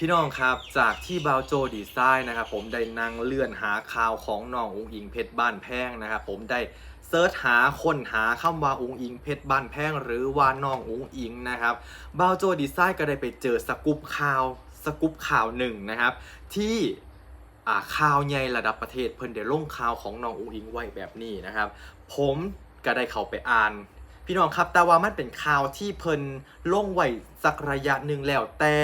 พี่น้องครับจากที่บาวโจดีไซน์นะครับผมได้นั่งเลื่อนหาข่าวของน้ององอิงเพชรบ้านแพงนะครับผมได้เซิร์ชหาคนหาคำว่าองอิงเพชรบ้านแพงหรือว่าน้ององอิงนะครับบาวโจดีไซน์ก็ได้ไปเจอสกู๊ปข่าวสกู๊ปข่าวหนึ่งนะครับ ที่ข่าวใหญ่ระดับประเทศเพิ่นได้ลงข่าวของน้ององอิงไว้แบบนี้นะครับ ผมก็ได้เข้าไปอ่านพี่น้องครับแต่ว่ามันเป็นข่าวที่เพิ่นลงไว้สักระยะหนึ่งแล้วแต่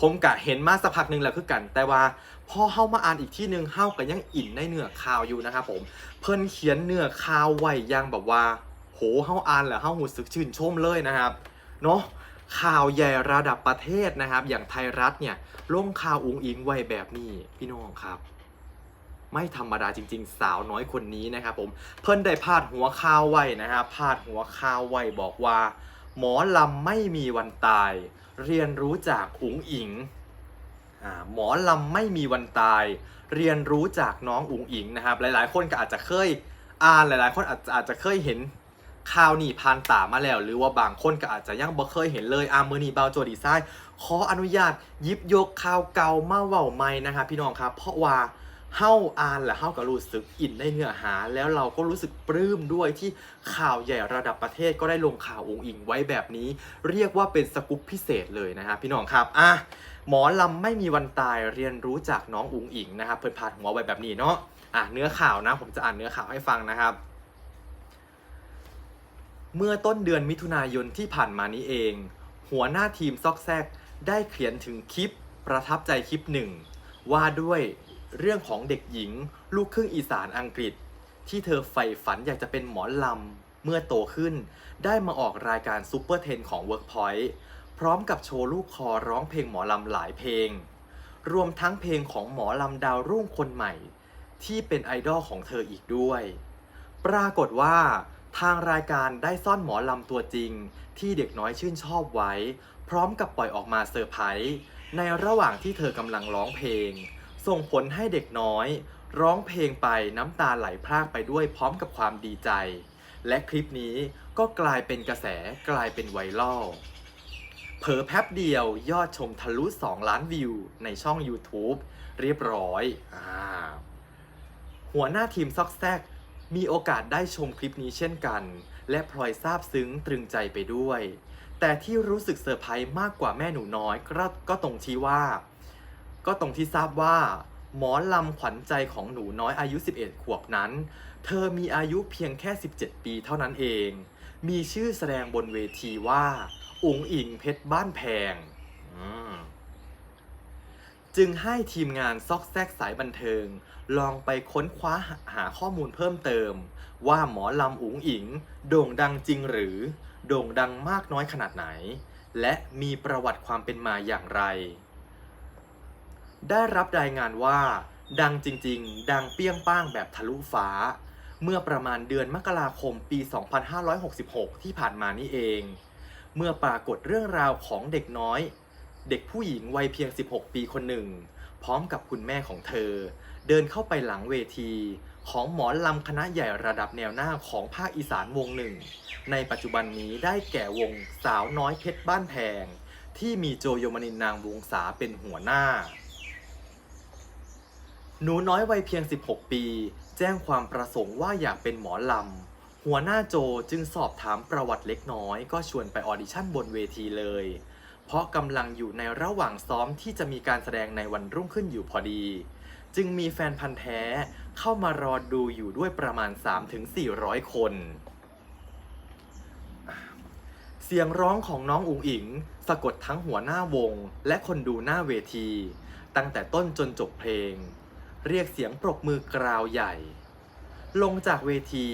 ผมกะเห็นมาสักพักหนึ่งแล้วคือกัน แต่ว่าพอเข้ามาอ่านอีกที่หนึ่งเข้ากันยังอินในเนื้อข่าวอยู่นะครับผมเพิ่นเขียนเนื้อข่าวไว้ยังแบบว่า โหเข้าอ่านแล้วเข้าหูสึกชื่นชมเลยนะครับเนาะข่าวใหญ่ระดับประเทศนะครับ อย่างไทยรัฐเนี่ยลงข่าวอุงอิงไว้แบบนี้พี่น้องครับ ไม่ธรรมดาจริง ๆ สาวน้อยคนนี้นะครับผมเพิ่นได้พาดหัวข่าวไว้นะครับพาดหัวข่าวไว้บอกว่า หมอลำไม่มีวันตาย เรียนรู้จากอุ๋งอิงหมอลำไม่มีวันตาย เรียนรู้จากน้องอุ๋งอิงนะครับ หลายๆ คนก็อาจจะเคยอ่านหลายๆ คนอาจจะอาจจะเคยเห็นข่าวนี่ผ่านตามาแล้ว หรือว่าบางคนก็อาจจะยังบ่เคยเห็นเลยอามือนีบาวโจดีไซน์ขออนุญาตยิบยกข่าวเก่ามาเว้าใหม่นะครับพี่น้องครับ เพราะว่า เฮาอ่านและเฮาก็รู้สึกอินในเนื้อหา แล้วเราก็รู้สึกปลื้มด้วยที่ข่าวใหญ่ระดับประเทศก็ได้ลงข่าวองค์อิงไว้แบบนี้ เรียกว่าเป็นสกุปพิเศษเลยนะครับพี่น้องครับอะหมอลำไม่มีวันตายเรียนรู้จากน้องอุ๋งอิงนะครับเพิ่นพาดหัวไว้แบบนี้เนาะอะเนื้อข่าวนะผมจะอ่านเนื้อข่าวให้ฟังนะครับ เมื่อต้นเดือนมิถุนายนที่ผ่านมานี้เอง หัวหน้าทีมซอกแซกได้เขียนถึงคลิปประทับใจคลิปหนึ่งว่าด้วย เรื่องของเด็กหญิง ลูกครึ่งอีสานอังกฤษ ที่เธอใฝ่ฝันอยากจะเป็นหมอลำ เมื่อโตขึ้น ได้มาออกรายการซูเปอร์เทนของ Workpoint พร้อมกับโชว์ลูกคอร้องเพลงหมอลำหลายเพลง รวมทั้งเพลงของหมอลำดาวรุ่งคนใหม่ ที่เป็นไอดอลของเธออีกด้วย ปรากฏว่า ทางรายการได้ซ่อนหมอลำตัวจริง ที่เด็กน้อยชื่นชอบไว้ พร้อมกับปล่อยออกมาเซอร์ไพรส์ในระหว่างที่เธอกำลังร้องเพลง ส่งผลให้เด็กน้อย ร้องเพลงไปน้ำตาไหลพรากไปด้วยพร้อมกับความดีใจ และคลิปนี้ก็กลายเป็นกระแสกลายเป็นไวรัลเผอแป๊บเดียวยอดชมทะลุ 2 ล้านวิว ในช่อง YouTube เรียบร้อยอ่าหัวหน้าทีมซอกแซก มีโอกาสได้ชมคลิปนี้เช่นกัน และพลอยซาบซึ้งตรึงใจไปด้วย แต่ที่รู้สึกเซอร์ไพรส์มากกว่าแม่หนูน้อยก็ก็ตรงที่ว่า ก็ตรงที่ทราบว่า หมอลำขวัญใจของหนูน้อยอายุ 11 ขวบนั้น เธอมีอายุเพียงแค่ 17 ปีเท่านั้นเอง มีชื่อแสดงบนเวทีว่า อุ๋งอิงเพชรบ้านแพง จึงให้ทีมงานซอกแซกสายบันเทิง ลองไปค้นคว้าหาข้อมูลเพิ่มเติม ว่าหมอลำอุ๋งอิง โด่งดังจริงหรือ โด่งดังมากน้อยขนาดไหน และมีประวัติความเป็นมาอย่างไร ได้รับรายงานว่า ดังจริง ๆ ดังเปี้ยงป้างแบบทะลุฟ้า เมื่อประมาณเดือนมกราคมปี 2566 ที่ผ่านมานี่เอง เมื่อปรากฏเรื่องราวของเด็กน้อย เด็กผู้หญิงวัยเพียง 16 ปีคนหนึ่ง พร้อมกับคุณแม่ของเธอ เดินเข้าไปหลังเวที ของหมอลำคณะใหญ่ระดับแนวหน้าของภาคอีสานวงหนึ่ง ในปัจจุบันนี้ได้แก่วงสาวน้อยเพชรบ้านแพงที่มีโจโยมนินนางวงศาเป็นหัวหน้า หนูน้อยวัยเพียง 16 ปี แจ้งความประสงค์ว่าอยากเป็นหมอลำ หัวหน้าโจจึงสอบถามประวัติเล็กน้อย ก็ชวนไปออดิชั่นบนเวทีเลย เพราะกำลังอยู่ในระหว่างซ้อมที่จะมีการแสดงในวันรุ่งขึ้นอยู่พอดี จึงมีแฟนพันธ์แท้เข้ามารอดูอยู่ด้วยประมาณ 3-400 คน เสียงร้องของน้องอุ๋งอิง สะกดทั้งหัวหน้าวง และคนดูหน้าเวที ตั้งแต่ต้นจนจบเพลง เรียกเสียงปรบมือกราวใหญ่ ลงจากเวที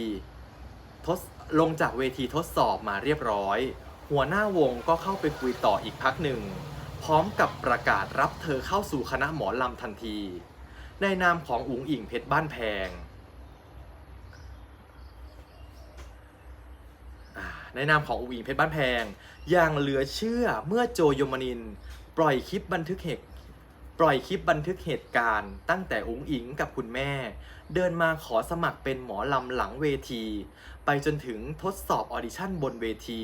ทดลงจากเวทีทดสอบมาเรียบร้อย หัวหน้าวงก็เข้าไปคุยต่ออีกพักหนึ่ง พร้อมกับประกาศรับเธอเข้าสู่คณะหมอลำทันที ในนามของอุ๋งอิงเพชรบ้านแพง ในนามของอุ๋งอิงเพชรบ้านแพงอย่างเหลือเชื่อเมื่อโจโยมนิน ปล่อยคลิปบันทึกเหตุ ปล่อยคลิปบันทึกเหตุการณ์ ตั้งแต่อุ๋งอิงกับคุณแม่ เดินมาขอสมัครเป็นหมอลำหลังเวที ไปจนถึงทดสอบออดิชั่นบนเวที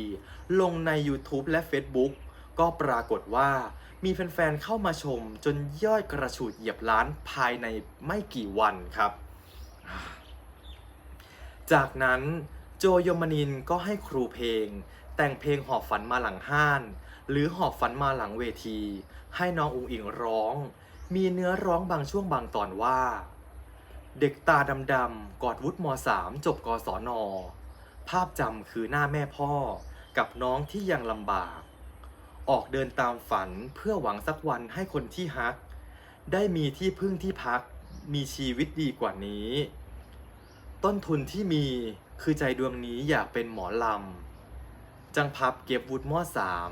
ลงใน YouTube และ Facebook ก็ปรากฏว่ามีแฟนๆเข้ามาชมจนยอดกระฉูดเหยียบล้านภายในไม่กี่วันครับ จากนั้นโจยมนินก็ให้ครูเพลง แต่งเพลงหอบฝันมาหลังห้าน หรือหอบฝันมาหลังเวที ให้น้องอุ๋งอิงร้อง มีเนื้อร้องบางช่วงบางตอนว่า เด็กตาดำๆกอดวุฒิมสามจบกศนภาพจำคือหน้าแม่พ่อกับน้องที่ยังลำบาก ออกเดินตามฝันเพื่อหวังสักวันให้คนที่ฮัก ได้มีที่พึ่งที่พัก มีชีวิตดีกว่านี้ ต้นทุนที่มีคือใจดวงนี้อยากเป็นหมอลำ จังพับเก็บวุฒิมอสาม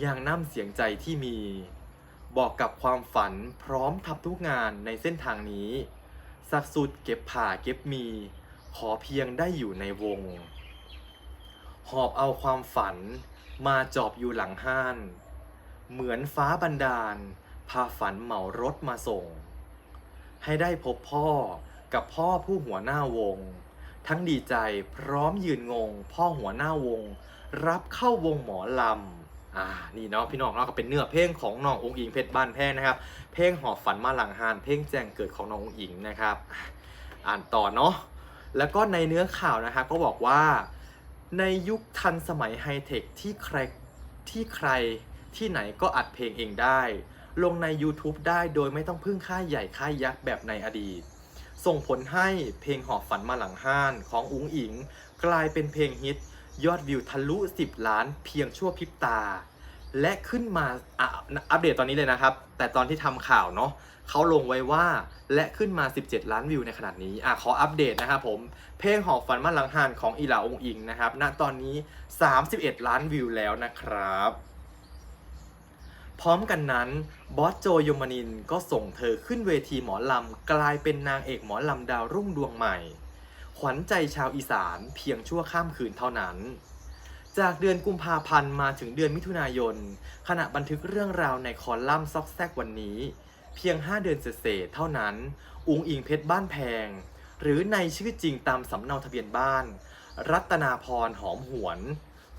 อย่างน้ำเสียงใจที่มี บอกกับความฝันพร้อมทำทุกงานในเส้นทางนี้ สักสุดเก็บผ่าเก็บมี ขอเพียงได้อยู่ในวง หอบเอาความฝันมาจอบอยู่หลังห้าน เหมือนฟ้าบันดาล พาฝันเหมารถมาส่ง ให้ได้พบพ่อกับพ่อผู้หัวหน้าวง ทั้งดีใจพร้อมยืนงง พ่อหัวหน้าวง รับเข้าวงหมอลำ อ่านี่เนาะพี่น้องเนาก็เป็นเนื้อเพลงของน้ององค์อิงเพชรบ้านแพงนะครับ เพลงหอบฝันมาหลังหานเพลงแจ้งเกิดของน้ององค์อิงนะครับ อ่านต่อเนาะแล้วก็ในเนื้อข่าวนะครับก็บอกว่าในยุคทันสมัยไฮเทคที่ใครที่ใครที่ไหนก็อัดเพลงเองได้ ลงใน YouTube ได้โดยไม่ต้องพึ่งค่ายใหญ่ค่ายยักษ์แบบในอดีต ส่งผลให้เพลงหอบฝันมาหลังห้านของอุ๋งอิง กลายเป็นเพลงฮิต ยอดวิวทะลุ 10 ล้านเพียงชั่วพริบตา และขึ้นมาอ,อัปเดตตอนนี้เลยนะครับ แต่ตอนที่ทำข่าวเนาะเขาลงไว้ว่าและขึ้นมา 17 ล้านวิวในขนาดนี้อะขออัปเดตนะครับผม เพลงหอบฝันมาหลังหานของอีหลาองอิงนะครับ ณ ตอนนี้ 31 ล้านวิวแล้วนะครับ พร้อมกันนั้น บอสโจยมนินก็ส่งเธอขึ้นเวทีหมอลำ กลายเป็นนางเอกหมอลำดาวรุ่งดวงใหม่ วัญใจชาวอีสานเพียงชั่วข้ามคืนเท่านั้น จากเดือนกุมภาพันธ์มาถึงเดือนมิถุนายน ขณะบันทึกเรื่องราวในคอลัมน์ซอกแซกวันนี้ เพียง 5 เดือนเศษเท่านั้น อุงอิงเพชรบ้านแพง หรือในชื่อจริงตามสำเนาทะเบียนบ้าน รัตนาพรหอมหวน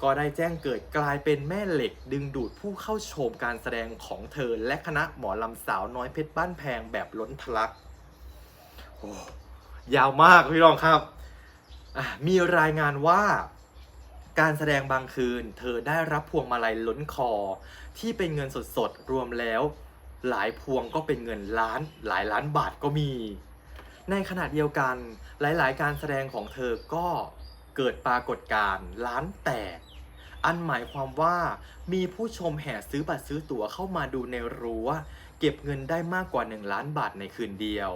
ก็ได้แจ้งเกิดกลายเป็นแม่เหล็กดึงดูดผู้เข้าชมการแสดงของเธอและคณะหมอลำสาวน้อยเพชรบ้านแพงแบบล้นทะลักโอ้ยาวมากพี่รองครับ มีรายงานว่าการแสดงบางคืน เธอได้รับพวงมาลัยล้นคอ ที่เป็นเงินสดๆ รวมแล้ว หลายพวงก็เป็นเงินล้าน หลายล้านบาทก็มี ในขณะเดียวกัน หลายๆ การแสดงของเธอก็เกิดปรากฏการณ์ล้านแตก อันหมายความว่ามีผู้ชมแห่ซื้อบัตรซื้อตั๋วเข้ามาดูในรั้วเก็บเงินได้มากกว่า 1 ล้านบาทในคืนเดียว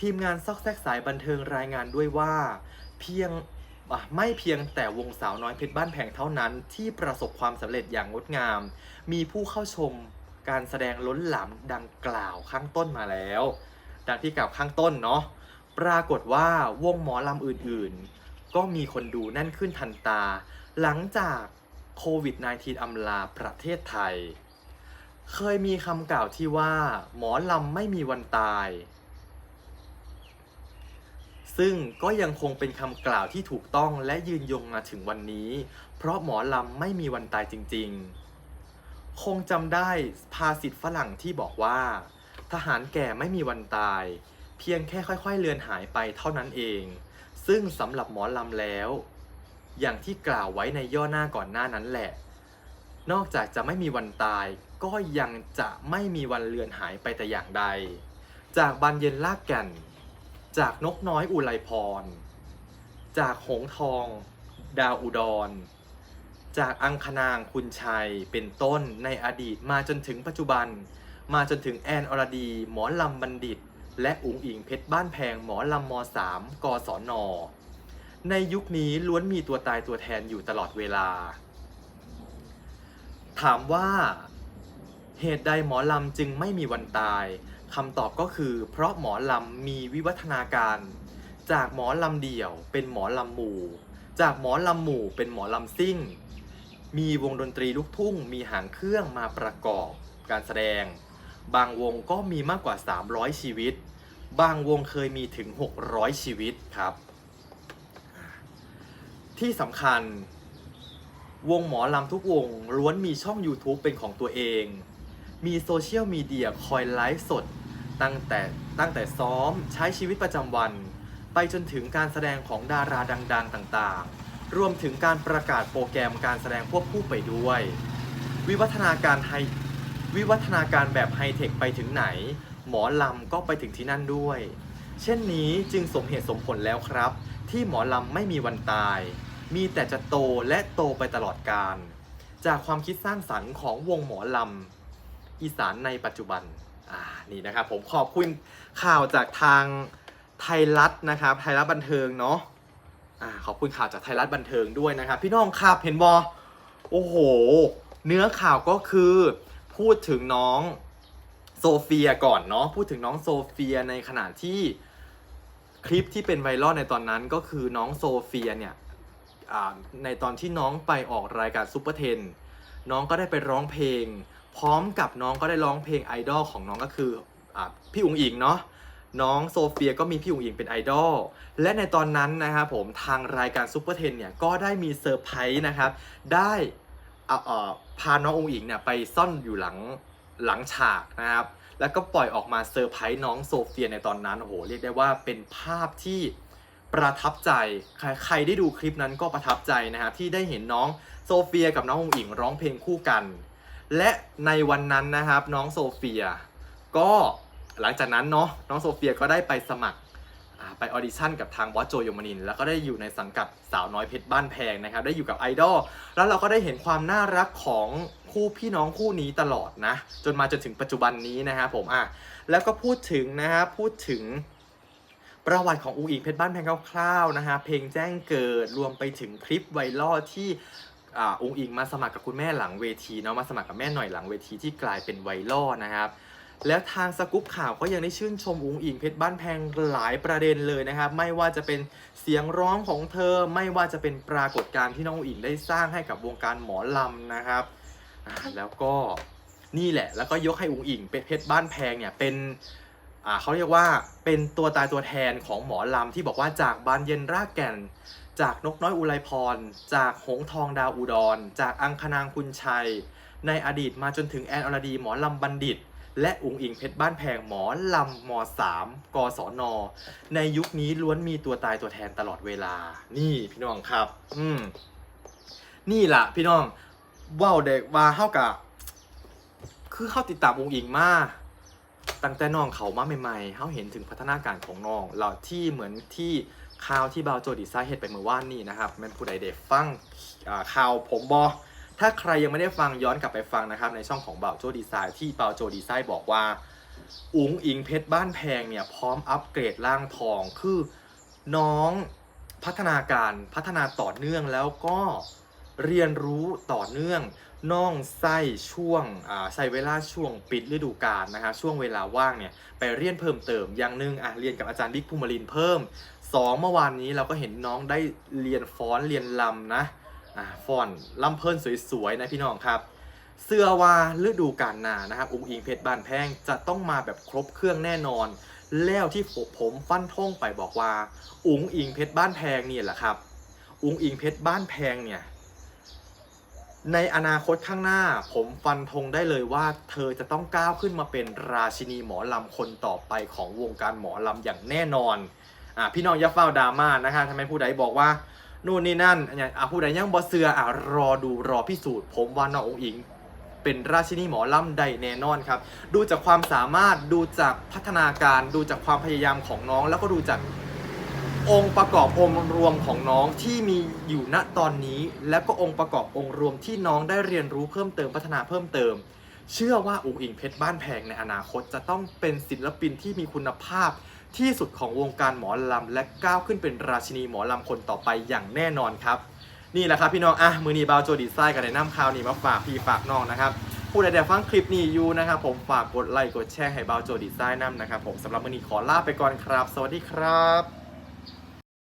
ทีมงานซอกแซกสายบันเทิงรายงานด้วยว่า เพียงไม่เพียงแต่วงสาวน้อยเพชรบ้านแพงเท่านั้น ที่ประสบความสำเร็จอย่างงดงาม มีผู้เข้าชมการแสดงล้นหลามดังกล่าวข้างต้นมาแล้ว ดังที่กล่าวข้างต้นเนาะปรากฏว่าวงหมอลำอื่นๆ ก็มีคนดูแน่นขึ้นทันตา หลังจากโควิด -19 อำลาประเทศไทย เคยมีคำกล่าวที่ว่า หมอลำไม่มีวันตาย ซึ่งก็ยังคงเป็นคำกล่าวที่ถูกต้องและยืนยงมาถึงวันนี้ เพราะหมอลำไม่มีวันตายจริงๆ คงจำได้ภาษิตฝรั่งที่บอกว่า ทหารแก่ไม่มีวันตาย เพียงแค่ค่อยๆ เลือนหายไปเท่านั้นเอง ซึ่งสำหรับหมอลำแล้ว อย่างที่กล่าวไว้ในย่อหน้าก่อนหน้านั้นแหละ นอกจากจะไม่มีวันตาย ก็ยังจะไม่มีวันเลือนหายไปแต่อย่างใด จากบานเย็นลากแก่น จากนกน้อยอุไรพร จากหงทอง ดาวอุดร จากอังคณางคุณชัยเป็นต้นในอดีตมาจนถึงปัจจุบัน มาจนถึงแอนอรดี หมอลำบัณฑิต และอุ๋งอิงเพชรบ้านแพงหมอลำมสามกศนในยุคนี้ล้วนมีตัวตายตัวแทนอยู่ตลอดเวลา ถามว่า เหตุใดหมอลำจึงไม่มีวันตาย คำตอบก็คือ เพราะหมอลำมีวิวัฒนาการ จากหมอลำเดี่ยวเป็นหมอลำหมู่ จากหมอลำหมู่เป็นหมอลำซิ่ง มีวงดนตรีลูกทุ่ง มีหางเครื่องมาประกอบการแสดง บางวงก็มีมากกว่า 300 ชีวิต บางวงเคยมีถึง 600 ชีวิตครับ ที่สำคัญ วงหมอลำทุกวงล้วนมีช่อง YouTube เป็นของตัวเอง มีโซเชียลมีเดียคอยไลฟ์สด ตั้งแต่ตั้งแต่ซ้อมใช้ชีวิตประจำวัน ไปจนถึงการแสดงของดาราดัง ๆ ต่างๆ รวมถึงการประกาศโปรแกรมการแสดงควบคู่ไปด้วย วิวัฒนาการไฮวิวัฒนาการแบบไฮเทคไปถึงไหน หมอลำก็ไปถึงที่นั่นด้วย เช่นนี้จึงสมเหตุสมผลแล้วครับ ที่หมอลำไม่มีวันตาย มีแต่จะโตและโตไปตลอดกาลจากความคิดสร้างสรรค์ของวงหมอลำ อีสานในปัจจุบันอ่านี่นะครับผมขอบคุณข่าวจากทางไทยรัฐนะครับ ไทยรัฐบันเทิงเนาะอ่าขอบคุณข่าวจากไทยรัฐบันเทิงด้วยนะครับ พี่น้องครับเห็นบอโอ้โห เนื้อข่าวก็คือพูดถึงน้องโซเฟียก่อนเนาะพูดถึงน้องโซเฟียในขณะที่คลิปที่เป็นไวรัลในตอนนั้นก็คือน้องโซเฟียเนี่ยในตอนที่น้องไปออกรายการซูเปอร์เทนน้องก็ได้ไปร้องเพลง พร้อมกับน้องก็ได้ร้องเพลงไอดอลของน้องก็คืออพี่อุ๋งอิงเนาะน้องโซเฟียก็มีพี่อุ๋งอิงเป็นไอดอล และในตอนนั้นนะครับผมทางรายการซูเปอร์เทนเนี่ยก็ได้มีเซอร์ไพรส์นะครับ ได้เอาเอ่อพาน้ององอิงเนี่ยไปซ่อนอยู่หลังหลังฉากนะครับ แล้วก็ปล่อยออกมาเซอร์ไพรส์น้องโซเฟียในตอนนั้นโอ้โหเรียกได้ว่าเป็นภาพที่ประทับใจ ใครใครได้ดูคลิปนั้นก็ประทับใจนะครับที่ได้เห็นน้องโซเฟียกับน้ององอิงร้องเพลงคู่กัน และในวันนั้นนะครับน้องโซเฟีย ก็หลังจากนั้นเนาะน้องโซเฟียก็ได้ไปสมัครไปออดิชั่นกับทางบอสโจยมนิน แล้วก็ได้อยู่ในสังกัดสาวน้อยเพชรบ้านแพงนะครับ ได้อยู่กับไอดอลแล้วเราก็ได้เห็นความน่ารักของคู่พี่น้องคู่นี้ตลอดนะ จนมาจนถึงปัจจุบันนี้นะครับผมอะแล้วก็พูดถึงนะครับพูดถึงประวัติของอูอิงเพชรบ้านแพงคร่าวๆนะฮะเพลงแจ้งเกิดรวมไปถึงคลิปไวรัลที่ อ่าองอิงมาสมัครกับคุณแม่หลังเวทีเนาะมาสมัครกับแม่หน่อยหลังเวทีที่กลายเป็นไวรัลนะครับแล้วทางสกู๊ปข่าวก็ยังได้ชื่นชมอุ๋งอิงเพชรบ้านแพงหลายประเด็นเลยนะครับ ไม่ว่าจะเป็นเสียงร้องของเธอ ไม่ว่าจะเป็นปรากฏการณ์ที่น้องอุ๋งอิงได้สร้างให้กับวงการหมอลำนะครับ แล้วก็นี่แหละ แล้วก็ยกให้อุ๋งอิงเพชรบ้านแพงเนี่ยเป็น เขาเรียกว่าเป็นตัวตายตัวแทนของหมอลำที่บอกว่าจากบานเย็นรากแก่น จากนกน้อยอุไรพร จากหงทองดาวอุดร จากอังคณางคุณชัย ในอดีตมาจนถึงแอนอรดีหมอลำบัณฑิต และอุ๋งอิงเพชรบ้านแพงหมอลำม3กศน ในยุคนี้ล้วนมีตัวตายตัวแทนตลอดเวลา นี่พี่น้องครับ อืมนี่ล่ะพี่น้องว่าวเด็กว่าเฮากะคือเข้าติดตามอุ๋งอิงมา ตั้งแต่น้องเขามาใหม่ๆเขาเห็นถึงพัฒนาการของน้องเราที่เหมือนที่ข่าวที่บาวโจดีไซน์เฮ็ดไปเมื่อวานนี้นะครับแม่นผู้ใดเด็ฟังข่าวผมบอถ้าใครยังไม่ได้ฟังย้อนกลับไปฟังนะครับในช่องของเบาโจดีไซน์ที่เบาโจดีไซน์บอกว่า อุ๋งอิงเพชรบ้านแพงเนี่ยพร้อมอัปเกรดร่างทองคือน้องพัฒนาการพัฒนาต่อเนื่องแล้วก็เรียนรู้ต่อเนื่อง น้องไส้ช่วงใส่เวลาช่วงปิดฤดูกาลนะครับช่วงเวลาว่างเนี่ยไปเรียนเพิ่มเติมอย่างหนึ่งอะเรียนกับอาจารย์บิ๊กภูมิลินเพิ่มสองเมื่อวานนี้เราก็เห็นน้องได้เรียนฟ้อนเรียนลำนะอ่าฟอนลำเพลินสวยๆนะพี่น้องครับเสื้อว่าฤดูกาลหนานะครับอุ้งอิงเพชรบานแพงจะต้องมาแบบครบเครื่องแน่นอน แล้วที่ผมฟันท่งไปบอกว่า อุ้งอิงเพชรบ้านแพงเนี่ยแหละครับ อุ้งอิงเพชรบ้านแพงเนี่ย ในอนาคตข้างหน้า ผมฟันธงได้เลยว่า เธอจะต้องก้าวขึ้นมาเป็นราชินีหมอลำคนต่อไปของวงการหมอลำอย่างแน่นอนอ่าพี่น้องอย่าเฝ้าดราม่านะคะทำไมผู้ใดบอกว่านู่นนี่นั่นอย่างอะผู้ใดยังบอเสืออะรอดูรอพิสูจน์ ผมว่าน้ององอิง เป็นราชินีหมอลำได้แน่นอนครับ ดูจากความสามารถดูจากพัฒนาการ ดูจากความพยายามของน้อง แล้วก็ดูจาก องค์ประกอบองค์รวมของน้องที่มีอยู่ณตอนนี้ แล้วก็องค์ประกอบองค์รวมที่น้องได้เรียนรู้เพิ่มเติมพัฒนาเพิ่มเติม เชื่อว่าอุ๋งอิงเพชรบ้านแพงในอนาคตจะต้องเป็นศิลปินที่มีคุณภาพที่สุดของวงการหมอลำ และก้าวขึ้นเป็นราชินีหมอลำคนต่อไปอย่างแน่นอนครับ นี่แหละครับพี่น้องอะมือนีบาวโจดีไซน์กันในน้ำข่าวนี้มาฝากพี่ฝากน้องนะครับผู้ใดแต่ฟังคลิปนี้อยู่นะครับผมฝากกดไลค์กดแชร์ให้บาวโจดีไซน์น้ำนะครับผมสำหรับมือนีขอลาไปก่อนครับ สวัสดีครับ